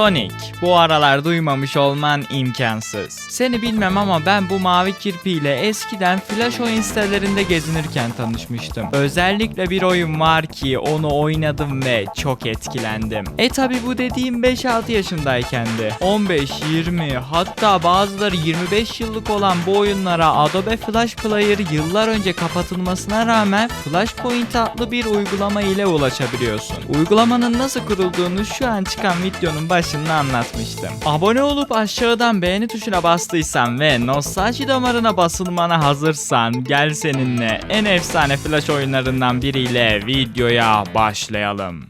Sonic. Bu aralar duymamış olman imkansız. Seni bilmem ama ben bu mavi kirpiyle eskiden flash oyun sitelerinde gezinirken tanışmıştım. Özellikle bir oyun var ki onu oynadım ve çok etkilendim. E tabi bu dediğim 5-6 yaşındaykendi. 15, 20 hatta bazıları 25 yıllık olan bu oyunlara Adobe Flash Player yıllar önce kapatılmasına rağmen Flashpoint adlı bir uygulama ile ulaşabiliyorsun. Uygulamanın nasıl kurulduğunu şu an çıkan videonun başında anlatmıştım. Abone olup aşağıdan beğeni tuşuna bastıysan ve nostalji damarına basılmana hazırsan gel seninle en efsane flash oyunlarından biriyle videoya başlayalım.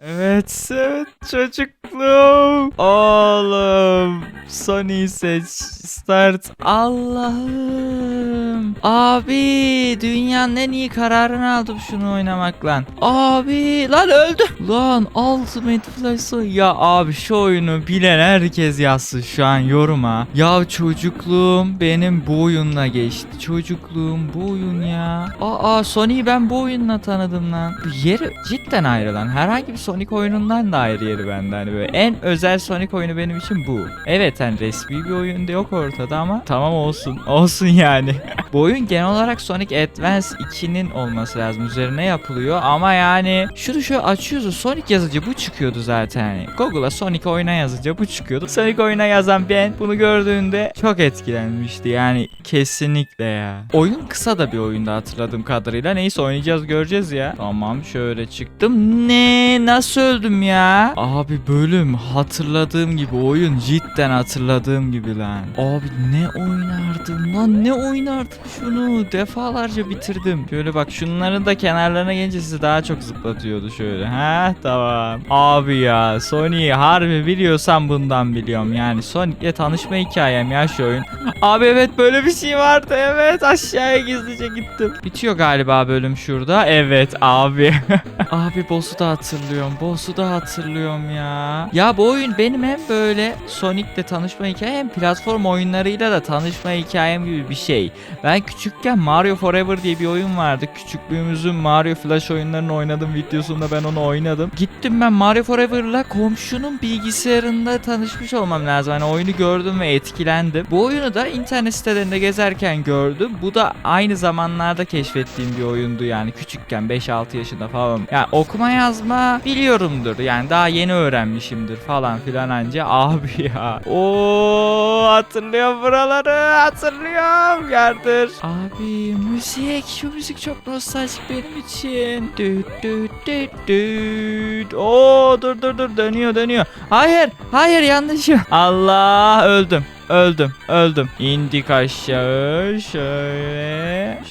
Evet, evet çocukluğum. Oğlum. Sony seç. Start. Allah'ım. Abi dünyanın en iyi kararını aldım şunu oynamak lan. Abi lan öldü. Lan Ultimate Flash. Ya abi şu oyunu bilen herkes yazsın şu an yoruma. Ya çocukluğum benim bu oyunla geçti. Çocukluğum bu oyun ya. Aa Sony'yi ben bu oyunla tanıdım lan. Yeri cidden ayrı lan. Herhangi bir Sonic oyunundan da ayrı yeri bende. Hani böyle en özel Sonic oyunu benim için bu. Evet hani resmi bir oyun da yok ortada ama tamam olsun. Olsun yani. bu oyun genel olarak Sonic Advance 2'nin olması lazım. Üzerine yapılıyor ama yani şunu şöyle açıyorsun Sonic yazınca bu çıkıyordu zaten. Google'a Sonic oyuna yazınca bu çıkıyordu. Sonic oyuna yazan ben bunu gördüğünde çok etkilenmişti. Yani kesinlikle ya. Oyun kısa da bir oyunda hatırladığım kadarıyla. Neyse oynayacağız göreceğiz ya. Tamam şöyle çıktım. Ne? Nasıl öldüm ya? Abi bölüm hatırladığım gibi oyun cidden hatırladığım gibi lan. Abi ne oynardım lan ne oynardım şunu defalarca bitirdim. Şöyle bak şunların da kenarlarına gelince sizi daha çok zıplatıyordu şöyle. Ha tamam. Abi ya Sony harbi biliyorsam bundan biliyorum. Yani Sonic'le tanışma hikayem ya şu oyun. Abi evet böyle bir şey vardı evet aşağıya gizlice gittim. Bitiyor galiba bölüm şurada. Evet abi. abi boss'u da hatırlıyorum. Boss'u da hatırlıyorum ya. Ya bu oyun benim hem böyle Sonic'le tanışma hikayem hem platform oyunlarıyla da tanışma hikayem gibi bir şey. Ben küçükken Mario Forever diye bir oyun vardı. Küçüklüğümüzün Mario Flash oyunlarını oynadım videosunda ben onu oynadım. Gittim ben Mario Forever'la komşunun bilgisayarında tanışmış olmam lazım. Hani oyunu gördüm ve etkilendim. Bu oyunu da internet sitelerinde gezerken gördüm. Bu da aynı zamanlarda keşfettiğim bir oyundu yani küçükken 5-6 yaşında falan. Yani okuma yazma biliyorumdur. Yani daha yeni öğrenmişimdir falan filan anca. Abi ya. Oo hatırlıyorum buraları. Hatırlıyorum. Yardır. Abi müzik. Şu müzik çok nostaljik benim için. Düt düt düt düt. Oo dur dur dur dönüyor dönüyor. Hayır hayır yanlışım. Allah öldüm. Öldüm, öldüm. İndik aşağı şöyle,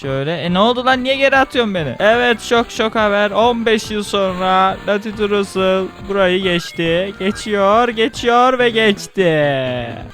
şöyle. E ne oldu lan niye geri atıyorsun beni? Evet şok şok haber. 15 yıl sonra Latitude Russell burayı geçti. Geçiyor, geçiyor ve geçti.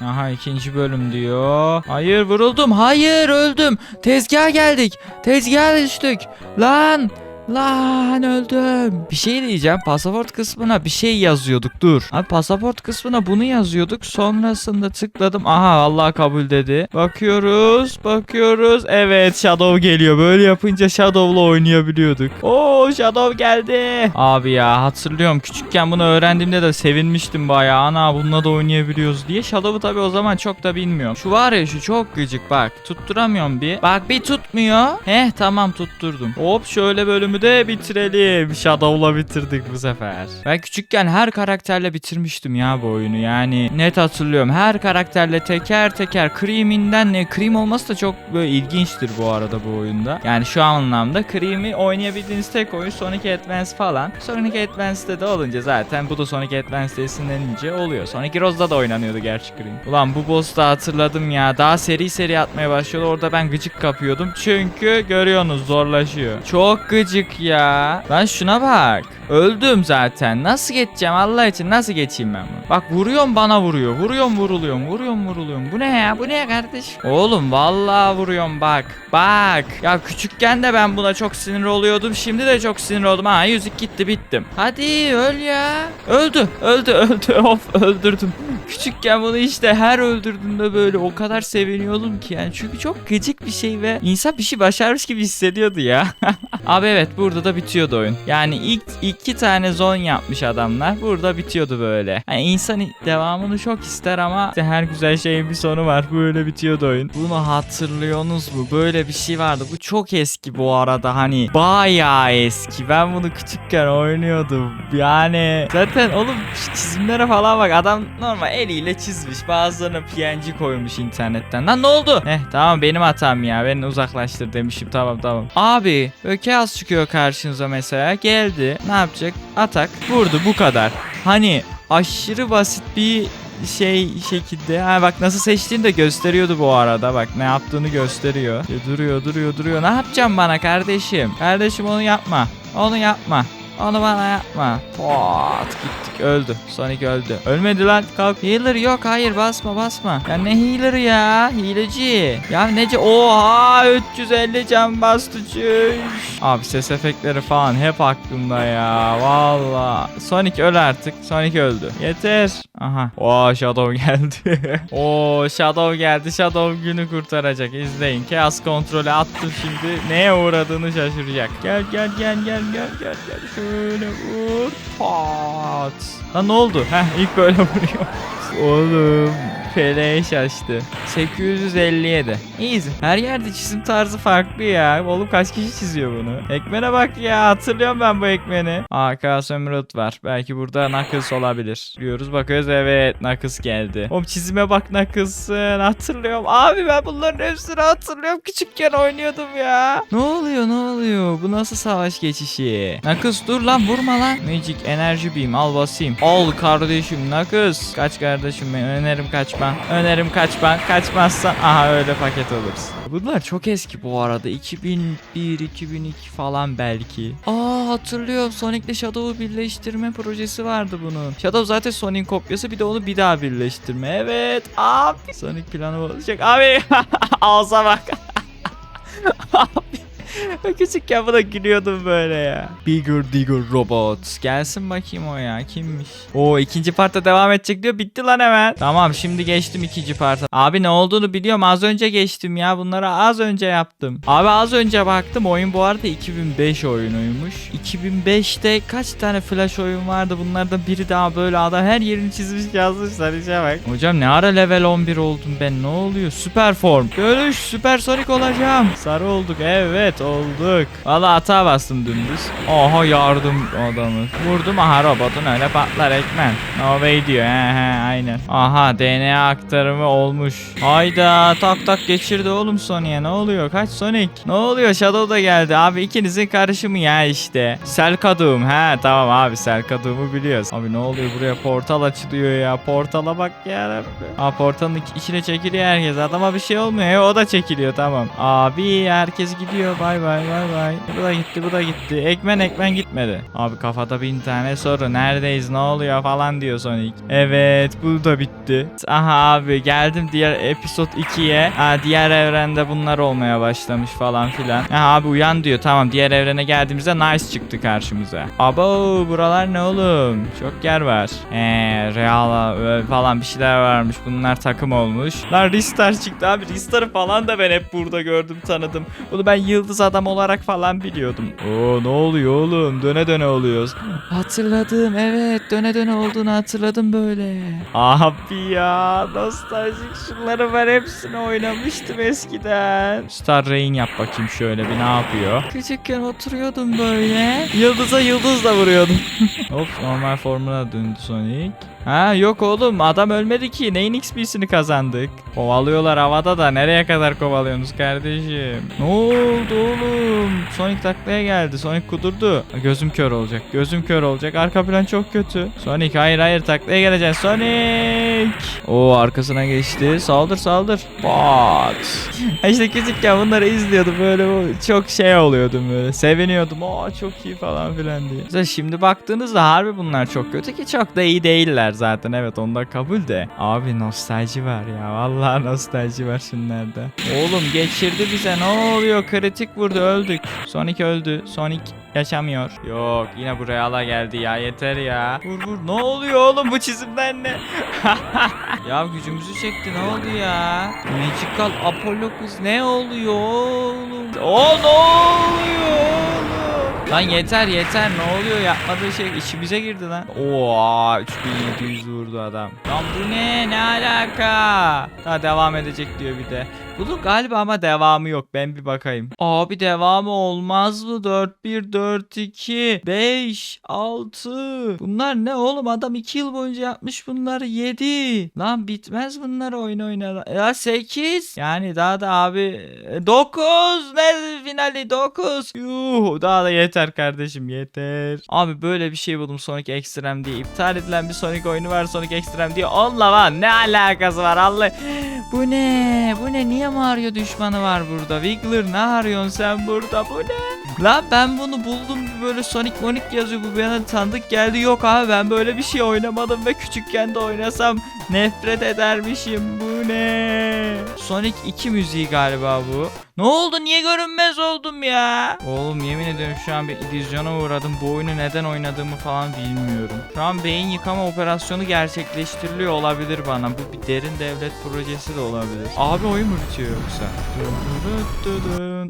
Aha ikinci bölüm diyor. Hayır vuruldum. Hayır öldüm. Tezgaha geldik. Tezgaha düştük. Lan. Lan öldüm. Bir şey diyeceğim. Pasaport kısmına bir şey yazıyorduk. Dur. Abi pasaport kısmına bunu yazıyorduk. Sonrasında tıkladım. Aha Allah kabul dedi. Bakıyoruz. Bakıyoruz. Evet Shadow geliyor. Böyle yapınca Shadow'la oynayabiliyorduk. Oo Shadow geldi. Abi ya hatırlıyorum. Küçükken bunu öğrendiğimde de sevinmiştim bayağı. Ana bununla da oynayabiliyoruz diye. Shadow'u tabi o zaman çok da bilmiyorum. Şu var ya şu çok gıcık bak. Tutturamıyorum bir. Bak bir tutmuyor. Heh tamam tutturdum. Hop şöyle bölümü de bitirelim. Shadow'la bitirdik bu sefer. Ben küçükken her karakterle bitirmiştim ya bu oyunu. Yani net hatırlıyorum. Her karakterle teker teker Cream'inden ne? Cream olması da çok böyle ilginçtir bu arada bu oyunda. Yani şu anlamda Cream'i oynayabildiğiniz tek oyun Sonic Advance falan. Sonic Advance'de de olunca zaten bu da Sonic Advance'de esinlenince oluyor. Sonic Heroes'da da oynanıyordu gerçi Cream. Ulan bu boss'u da hatırladım ya. Daha seri seri atmaya başlıyordu. Orada ben gıcık kapıyordum. Çünkü görüyorsunuz zorlaşıyor. Çok gıcık ya. Lan şuna bak. Öldüm zaten. Nasıl geçeceğim Allah için nasıl geçeyim ben bunu? Bak vuruyorum bana vuruyor. Vuruyorum vuruluyorum. Vuruyorum vuruluyorum. Bu ne ya? Bu ne kardeş? Oğlum vallahi vuruyorum bak. Bak. Ya küçükken de ben buna çok sinir oluyordum. Şimdi de çok sinir oldum. Ha yüzük gitti bittim. Hadi öl ya. Öldü. Öldü öldü. Of öldürdüm. Küçükken bunu işte her öldürdüğümde böyle o kadar seviniyordum ki yani. Çünkü çok gıcık bir şey ve insan bir şey başarmış gibi hissediyordu ya. Abi evet burada da bitiyordu oyun. Yani ilk iki tane zon yapmış adamlar. Burada bitiyordu böyle. Yani insan devamını çok ister ama işte her güzel şeyin bir sonu var. Böyle bitiyordu oyun. Bunu hatırlıyorsunuz mu? Böyle bir şey vardı. Bu çok eski bu arada. Hani bayağı eski. Ben bunu küçükken oynuyordum. Yani zaten oğlum çizimlere falan bak. Adam normal eliyle çizmiş. Bazılarına PNG koymuş internetten. Lan ne oldu? Eh tamam benim hatam ya. Beni uzaklaştır demişim. Tamam tamam. Abi böyle chaos çıkıyor karşınıza mesela. Geldi. Ne yapacak? Atak. Vurdu bu kadar. Hani aşırı basit bir şey şekilde. Ha bak nasıl seçtiğini de gösteriyordu bu arada. Bak ne yaptığını gösteriyor. Ya duruyor duruyor duruyor. Ne yapacağım bana kardeşim? Kardeşim onu yapma. Onu yapma. Onu bana yapma. Pat gittik öldü. Sonic öldü. Ölmedi lan kalk. Healer yok hayır basma basma. Ya ne healer ya? Hileci. Ya nece? Oha 350 can bastı çüş. Abi ses efektleri falan hep aklımda ya. Valla. Sonic öl artık. Sonic öldü. Yeter. Aha. Oo Shadow geldi. Oo Shadow geldi. Shadow günü kurtaracak. İzleyin. Chaos kontrolü attım şimdi. Neye uğradığını şaşıracak. Gel gel gel gel gel gel gel. Şöyle vur. Pat. Lan ne oldu? Heh ilk böyle vuruyor. Oğlum. PL'ye şaştı. 857. Easy. Her yerde çizim tarzı farklı ya. Oğlum kaç kişi çiziyor bunu? Ekmene bak ya. Hatırlıyorum ben bu ekmeni. Chaos Emerald var. Belki burada Knuckles olabilir. Diyoruz bakıyoruz evet Knuckles geldi. Oğlum çizime bak Knuckles'ın. Hatırlıyorum. Abi ben bunların hepsini hatırlıyorum. Küçükken oynuyordum ya. Ne oluyor ne oluyor? Bu nasıl savaş geçişi? Knuckles dur lan vurma lan. Magic Energy Beam al basayım. Al kardeşim Knuckles. Kaç kardeşim ben önerim kaçma. Önerim kaçma. Kaçmazsan aha öyle paket olursun. Bunlar çok eski bu arada. 2001, 2002 falan belki. Aa hatırlıyorum. Sonic'le Shadow'u birleştirme projesi vardı bunun. Shadow zaten Sonic'in kopyası bir de onu bir daha birleştirme. Evet. Abi. Sonic planı olacak. Abi. Ağza bak. Abi. Küçükken buna gülüyordum böyle ya. Bigger Digger Robot. Gelsin bakayım o ya. Kimmiş? Oo ikinci parta devam edecek diyor. Bitti lan hemen. Tamam şimdi geçtim ikinci parta. Abi ne olduğunu biliyorum. Az önce geçtim ya. Bunları az önce yaptım. Abi az önce baktım. Oyun bu arada 2005 oyunuymuş. 2005'te kaç tane flash oyun vardı? Bunlardan biri daha böyle adam her yerini çizmiş yazmışlar. İşe bak. Hocam ne ara level 11 oldum ben? Ne oluyor? Süper form. Görüş. Süper Sonic olacağım. Sarı olduk. Evet olduk. Valla hata bastım dümdüz. Oha yardım adamı. Vurdum aha robotun öyle patlar ekmen. No way diyor. He he aynen. Aha DNA aktarımı olmuş. Hayda tak tak geçirdi oğlum Sonic'e. Ne oluyor? Kaç Sonic? Ne oluyor? Shadow da geldi. Abi ikinizin karışımı ya işte. Sel kaduğum. He tamam abi sel kaduğumu biliyoruz. Abi ne oluyor buraya portal açılıyor ya. Portala bak ya Rabbi. Aa portalın iç- içine çekiliyor herkes. Adama bir şey olmuyor. He, o da çekiliyor tamam. Abi herkes gidiyor. Bay bay bay bay. Bu da gitti bu da gitti. Ekmen ekmen gitmedi. Abi kafada bin tane soru. Neredeyiz ne oluyor falan diyor Sonic. Evet bu da bitti. Aha abi geldim diğer episode 2'ye. Ha diğer evrende bunlar olmaya başlamış falan filan. Aha abi uyan diyor. Tamam diğer evrene geldiğimizde Nice çıktı karşımıza. Abo buralar ne oğlum? Çok yer var. Eee Reala ö, falan bir şeyler varmış. Bunlar takım olmuş. Lan Ristar çıktı abi. Ristar'ı falan da ben hep burada gördüm tanıdım. Bunu ben yıldız adam olarak falan biliyordum. Oo ne oluyor oğlum? Döne döne oluyoruz. Hatırladım evet döne döne olduğunu hatırladım böyle. Abi ya nostaljik şunları ben hepsini oynamıştım eskiden. Star Rain yap bakayım şöyle bir ne yapıyor. Küçükken oturuyordum böyle. Yıldıza yıldızla vuruyordum. Hop normal formuna döndü Sonic. Ha yok oğlum adam ölmedi ki. Neyin XP'sini kazandık? Kovalıyorlar havada da nereye kadar kovalıyorsunuz kardeşim? Ne oldu oğlum? Sonic taklaya geldi. Sonic kudurdu. Gözüm kör olacak. Gözüm kör olacak. Arka plan çok kötü. Sonic hayır hayır taklaya geleceksin. Sonic. Oo arkasına geçti. Saldır saldır. Pat. işte küçükken bunları izliyordum böyle çok şey oluyordum böyle. Seviniyordum. Aa çok iyi falan filan diye. Mesela şimdi baktığınızda harbi bunlar çok kötü ki çok da iyi değiller zaten. Evet onda kabul de. Abi nostalji var ya. Vallahi nostalji var şunlarda. Oğlum geçirdi bize. Ne oluyor? Kritik vurdu öldük. Sonic öldü. Sonic yaşamıyor. Yok yine bu Real'a geldi ya yeter ya. Vur vur. Ne oluyor oğlum bu çizimden ne? ya gücümüzü çekti ne oldu ya? Magical Apollo kız ne oluyor oğlum? O ne oluyor? Lan yeter yeter ne oluyor yapmadığı şey içimize girdi lan. Oo 3700 vurdu adam. Lan bu ne ne alaka? Daha devam edecek diyor bir de. Bunun galiba ama devamı yok. Ben bir bakayım. Abi devamı olmaz mı? 4 1 4 2 5 6 Bunlar ne oğlum? Adam 2 yıl boyunca yapmış bunları 7. Lan bitmez bunlar oyun oyna. Ya 8. Yani daha da abi 9. Ne finali 9. Yuh daha da yeter kardeşim yeter. Abi böyle bir şey buldum Sonic Extreme diye. iptal edilen bir Sonic oyunu var Sonic Extreme diye. Allah lan ne alakası var Allah. Bu ne? Bu ne? Niye Mario düşmanı var burada? Wiggler ne arıyorsun sen burada? Bu ne? Lan ben bunu buldum böyle Sonic Monik yazıyor bu bana tanıdık geldi yok abi ben böyle bir şey oynamadım ve küçükken de oynasam nefret edermişim bu ne? Sonic 2 müziği galiba bu. Ne oldu niye görünmez oldum ya? Oğlum yemin ediyorum şu an bir illüzyona uğradım bu oyunu neden oynadığımı falan bilmiyorum. Şu an beyin yıkama operasyonu gerçekleştiriliyor olabilir bana bu bir derin devlet projesi de olabilir. Abi oyun mu bitiyor yoksa?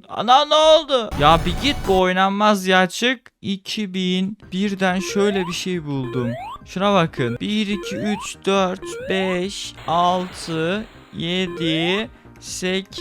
Ana ne oldu? Ya bir git bu oynanmaz ya çık. 2000 birden şöyle bir şey buldum. Şuna bakın. 1, 2, 3, 4, 5, 6, 7, 8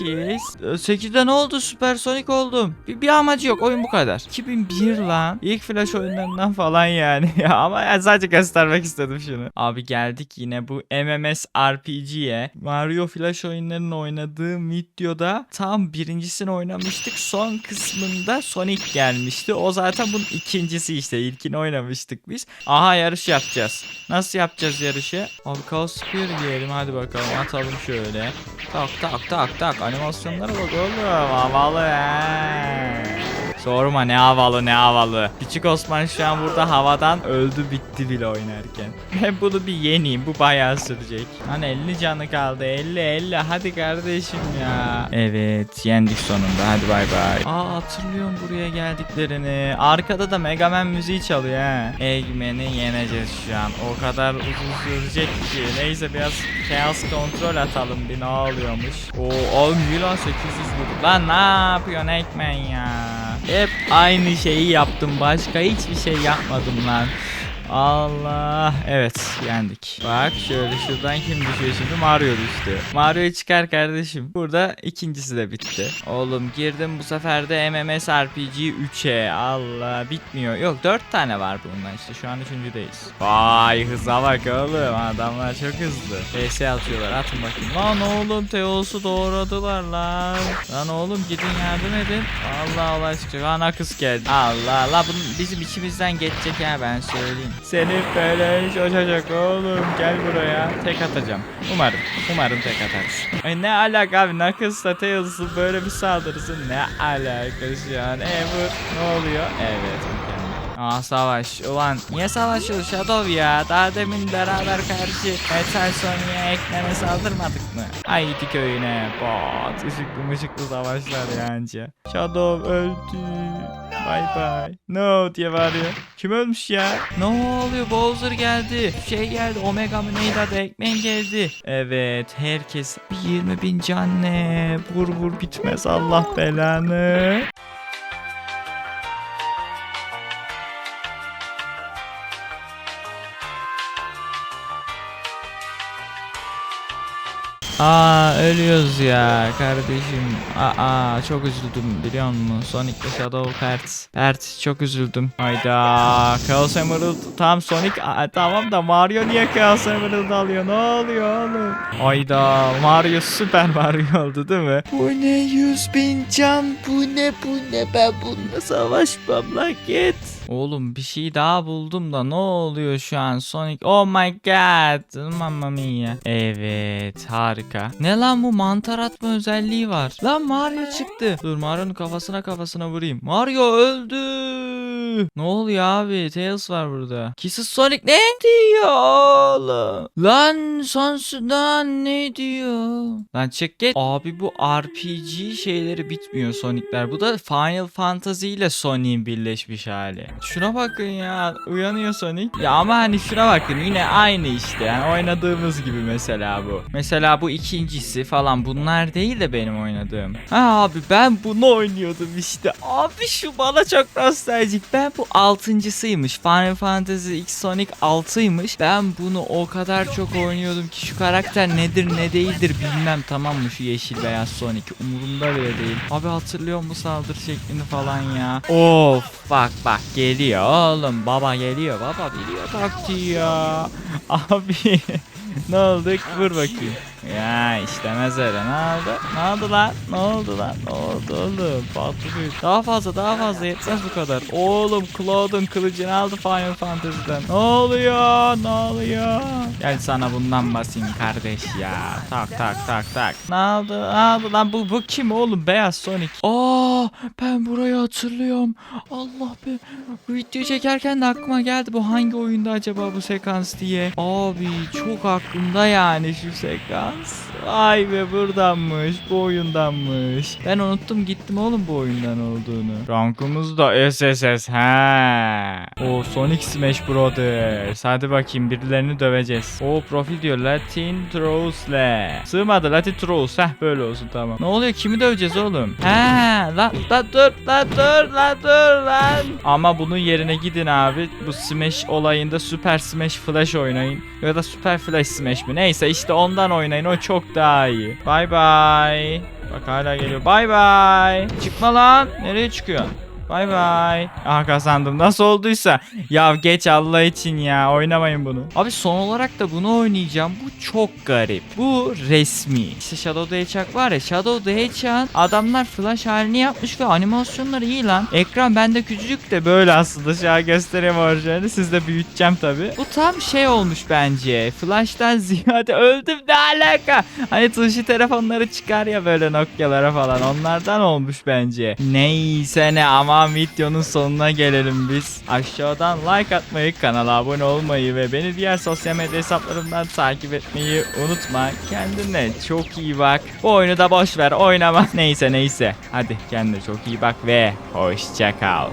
8'de ne oldu? Süpersonik oldum. Bir, bir amacı yok. Oyun bu kadar. 2001 lan. İlk flash oyunlarından falan yani. Ya ama ya sadece göstermek istedim şunu. Abi geldik yine bu MMS RPG'ye Mario flash oyunlarının oynadığı videoda tam birincisini oynamıştık. Son kısmında Sonic gelmişti. O zaten bunun ikincisi işte. İlkini oynamıştık biz. Aha yarış yapacağız. Nasıl yapacağız yarışı? Abi Chaos Spear diyelim. Hadi bakalım. Atalım şöyle. Tak tak tak tak animasyonlara bak oğlum havalı he. Sorma ne havalı ne havalı. Küçük Osman şu an burada havadan öldü bitti bile oynarken. Ben bunu bir yeneyim bu bayağı sürecek. Hani 50 canı kaldı 50 50 hadi kardeşim ya. Evet yendik sonunda hadi bay bay. Aa hatırlıyorum buraya geldiklerini. Arkada da Mega Man müziği çalıyor ha. Eggman'i yeneceğiz şu an. O kadar uzun sürecek ki. Neyse biraz Chaos kontrol atalım bir ne oluyormuş. Oo oğlum iyi lan 800 vurduk. Lan ne yapıyorsun Eggman ya? Hep aynı şeyi yaptım. Başka hiçbir şey yapmadım lan. Allah. Evet yendik. Bak şöyle şuradan kim düşüyor şimdi? Mario düştü. Mario çıkar kardeşim. Burada ikincisi de bitti. Oğlum girdim bu sefer de MMS RPG 3'e. Allah bitmiyor. Yok 4 tane var bundan işte. Şu an üçüncüdeyiz. Vay hıza bak oğlum. Adamlar çok hızlı. PS atıyorlar. Atın bakayım. Lan oğlum Teos'u doğradılar lan. Lan oğlum gidin yardım edin. Allah olay çıkacak. Ana kız geldi. Allah la bunun bizim içimizden geçecek ya ben söyleyeyim. Seni böyle şaşacak oğlum. Gel buraya. Tek atacağım. Umarım. Umarım tek atarız. Ay ne alaka abi. Knuckles'la Tails'ın böyle bir saldırısı ne alaka şu an. E vur. Ne oluyor? Evet Aa savaş. Ulan niye savaşıyoruz Shadow ya? Daha demin beraber karşı Metal Sonic'e ekmene saldırmadık mı? Haydi köyüne. Bot. Işıklı mışıklı savaşlar yani. Shadow öldü. Bye bye. No diye bağırıyor. Kim ölmüş ya? Ne oluyor? Bowser geldi. Şey geldi. Omega mı neydi adı? Ekmen geldi. Evet. Herkes bir 20 bin can ne? Vur vur bitmez Allah belanı. Aa ölüyoruz ya kardeşim. Aa çok üzüldüm biliyor musun? Sonic ile Shadow pert. Pert çok üzüldüm. Hayda. Chaos Emerald tam Sonic. Aa, tamam da Mario niye Chaos Emerald alıyor? Ne oluyor oğlum? Hayda. Mario süper Mario oldu değil mi? Bu ne 100 bin can? Bu ne bu ne? Ben bununla savaşmam lan git. Oğlum bir şey daha buldum da ne oluyor şu an Sonic? Oh my god. Mamma mia. Evet harika. Ne lan bu mantar atma özelliği var. Lan Mario çıktı. Dur Mario'nun kafasına kafasına vurayım. Mario öldü. Ne oluyor abi? Tails var burada. Kisses Sonic ne diyor oğlum? Lan Sansu'dan ne diyor? Lan çek git. Abi bu RPG şeyleri bitmiyor Sonic'ler. Bu da Final Fantasy ile Sonic'in birleşmiş hali. Şuna bakın ya. Uyanıyor Sonic. Ya ama hani şuna bakın yine aynı işte. Yani oynadığımız gibi mesela bu. Mesela bu ikincisi falan bunlar değil de benim oynadığım. Ha abi ben bunu oynuyordum işte. Abi şu bana çok nostaljik. Ben bu altıncısıymış. Final Fantasy X Sonic 6'ymış. Ben bunu o kadar çok oynuyordum ki şu karakter nedir ne değildir bilmem tamam mı şu yeşil beyaz Sonic. Umurumda bile değil. Abi hatırlıyor musun saldırı şeklini falan ya? Of bak bak geliyor oğlum. Baba geliyor. Baba biliyor taktiği ya. Abi ne oldu? Vur bakayım. Ya istemez öyle. Ne oldu? Ne oldu lan? Ne oldu lan? Ne oldu oğlum? Patlıyor. Daha fazla daha fazla yetmez bu kadar. Oğlum Claude'un kılıcını aldı Final Fantasy'den. Ne oluyor? Ne oluyor? Gel sana bundan basayım kardeş ya. Tak tak tak tak. Ne oldu? Ne oldu lan? Bu, bu kim oğlum? Beyaz Sonic. Aa ben burayı hatırlıyorum. Allah be. Video çekerken de aklıma geldi. Bu hangi oyunda acaba bu sekans diye. Abi çok aklımda yani şu sekans. Vay be buradanmış. Bu oyundanmış. Ben unuttum gittim oğlum bu oyundan olduğunu. Rankımız da SSS. He. O Sonic Smash Brothers. Hadi bakayım birilerini döveceğiz. O profil diyor Latin Trolls'le. Sığmadı Latin Trolls. Heh böyle olsun tamam. Ne oluyor kimi döveceğiz oğlum? He lan lan dur lan dur lan dur lan. Ama bunun yerine gidin abi. Bu Smash olayında Super Smash Flash oynayın. Ya da Super Flash Smash mi? Neyse işte ondan oynayın. O çok daha iyi. Bay bay. Bak hala geliyor. Bay bay. Çıkma lan. Nereye çıkıyorsun? Bay bay. Ah kazandım. Nasıl olduysa. Ya geç Allah için ya. Oynamayın bunu. Abi son olarak da bunu oynayacağım. Bu çok garip. Bu resmi. İşte Shadow the Hedgehog var ya. Shadow the Hedgehog'ın adamlar flash halini yapmış ve animasyonları iyi lan. Ekran bende küçücük de böyle aslında. Şu an göstereyim orijinalini. Siz de büyüteceğim tabi. Bu tam şey olmuş bence. Flash'tan ziyade öldüm ne alaka? Hani tuşlu telefonları çıkar ya böyle Nokia'lara falan. Onlardan olmuş bence. Neyse ne ama videonun sonuna gelelim biz. Aşağıdan like atmayı, kanala abone olmayı ve beni diğer sosyal medya hesaplarımdan takip etmeyi unutma. Kendine çok iyi bak. Bu oyunu da boş ver oynama. Neyse neyse. Hadi kendine çok iyi bak ve hoşça kal.